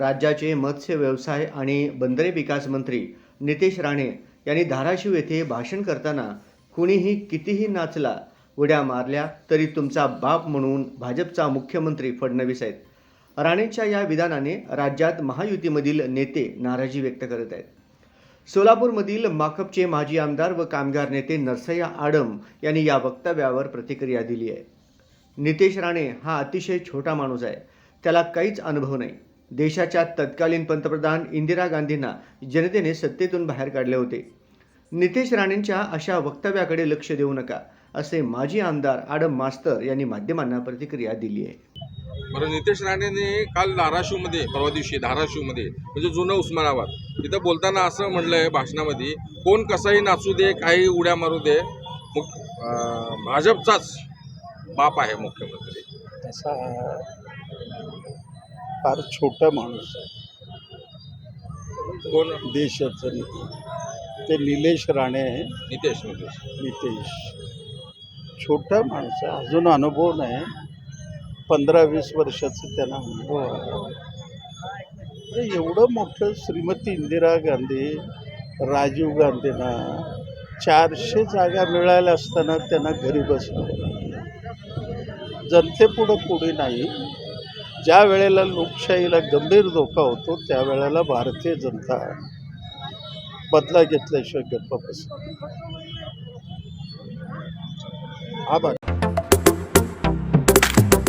राज्याचे मत्स्य व्यवसाय आणि बंदरे विकास मंत्री नितेश राणे यांनी धाराशिव येथे भाषण करताना कुणीही कितीही नाचला उड्या मारल्या तरी तुमचा बाप म्हणून भाजपचा मुख्यमंत्री फडणवीस आहेत. राणेंच्या या विधानाने राज्यात महायुतीमधील नेते नाराजी व्यक्त करत आहेत. सोलापूरमधील माकपचे माजी आमदार व कामगार नेते नरसय्या आडम यांनी या वक्तव्यावर प्रतिक्रिया दिली आहे. नितेश राणे हा अतिशय छोटा माणूस आहे. त्याला काहीच अनुभव नाही. देशाच्या तत्कालीन पंतप्रधान इंदिरा गांधींना जनतेने सत्तेतून बाहेर काढले होते. नितेश राणेंच्या अशा वक्तव्याकडे लक्ष देऊ नका असे माजी आमदार आडम मास्तर यांनी माध्यमांना प्रतिक्रिया दिली आहे. बरं नितेश राणेने काल धाराशिवमध्ये परवा दिवशी धाराशिवमध्ये म्हणजे जुनं उस्मानाबाद तिथं बोलताना असं म्हटलंय भाषणामध्ये कोण कसाही नाचू दे काही उड्या मारू दे भाजपचाच बाप आहे मुख्यमंत्री. फार छोटा माणूस आहे. कोण? देशाचं नेते. ते निलेश राणे आहे. नितेश नितेश. नितेश. छोटा माणूस आहे. अजून अनुभव नाही. पंधरा वीस वर्षाचं त्यांना अनुभव आहे. एवढं मोठं श्रीमती इंदिरा गांधी राजीव गांधींना चारशे जागा मिळाल्या असताना त्यांना घरी बसलं. जनतेपुढं पुढे नाही. ज्या वेळेला लोकशाहीला गंभीर धोका होतो त्यावेळेला भारतीय जनता बदला घेतल्याशिवाय गप्प बस आभार.